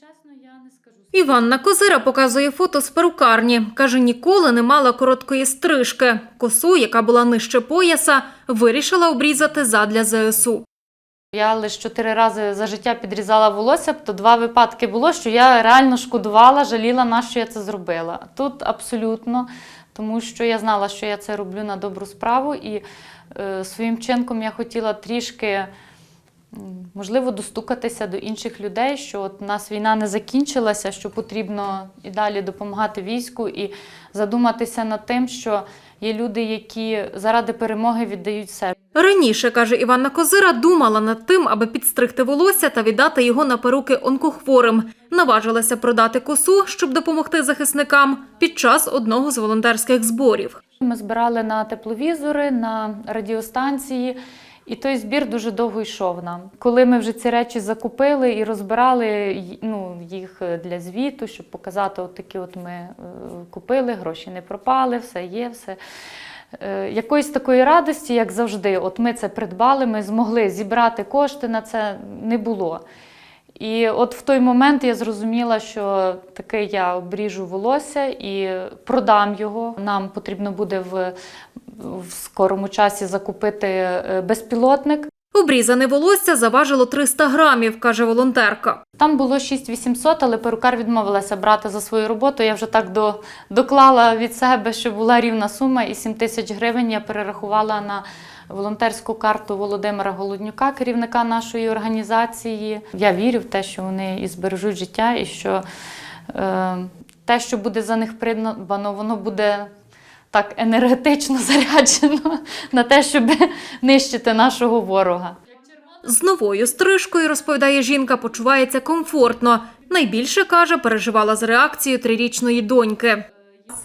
чесно, я не скажу. Іванна Козира показує фото з перукарні. Каже, ніколи не мала короткої стрижки. Косу, яка була нижче пояса, вирішила обрізати задля ЗСУ. Я лише чотири рази за життя підрізала волосся, то два випадки було, що я реально шкодувала, жаліла на що я це зробила. Тут абсолютно, тому що я знала, що я це роблю на добру справу, і е, своїм чинком я хотіла трішки, можливо, достукатися до інших людей, що от у нас війна не закінчилася, що потрібно і далі допомагати війську, і задуматися над тим, що є люди, які заради перемоги віддають все. Раніше, каже Іванна Козира, думала над тим, аби підстригти волосся та віддати його на перуки онкохворим. Наважилася продати косу, щоб допомогти захисникам під час одного з волонтерських зборів. Ми збирали на тепловізори, на радіостанції, і той збір дуже довго йшов нам. Коли ми вже ці речі закупили і розбирали ну, їх для звіту, щоб показати, от такі от ми е, купили, гроші не пропали, все є, все. Е, Якоїсь такої радості, як завжди, от ми це придбали, ми змогли зібрати кошти на це не було. І от в той момент я зрозуміла, що таки я обріжу волосся і продам його. Нам потрібно буде в, в скорому часі закупити е, безпілотник. Обрізане волосся заважило 300 грамів, каже волонтерка. Там було 6800, але перукар відмовилася брати за свою роботу. Я вже так до, доклала від себе, що була рівна сума, і 7 тисяч гривень я перерахувала на волонтерську карту Володимира Голоднюка, керівника нашої організації. Я вірю в те, що вони і збережуть життя, і що е, те, що буде за них придбано, воно буде так енергетично заряджено на те, щоб нищити нашого ворога. З новою стрижкою, розповідає жінка, почувається комфортно. Найбільше, каже, переживала з реакцією трирічної доньки.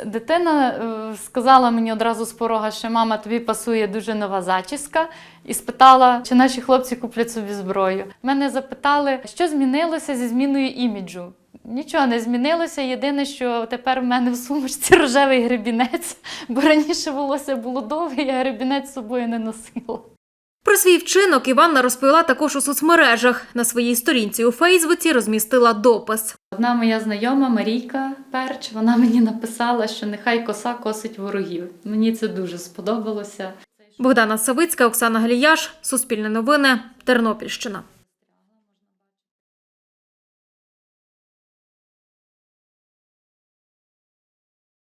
Дитина е, сказала мені одразу з порога, що мама тобі пасує дуже нова зачіска, і спитала, чи наші хлопці куплять собі зброю. Мене запитали, що змінилося зі зміною іміджу. Нічого не змінилося. Єдине, що тепер в мене в сумочці рожевий гребінець, бо раніше волосся було довге, я гребінець з собою не носила. Про свій вчинок Іванна розповіла також у соцмережах. На своїй сторінці у Фейсбуці розмістила допис. Одна моя знайома Марійка Перч, вона мені написала, що нехай коса косить ворогів. Мені це дуже сподобалося. Богдана Савицька, Оксана Галіяш, Суспільне новини, Тернопільщина.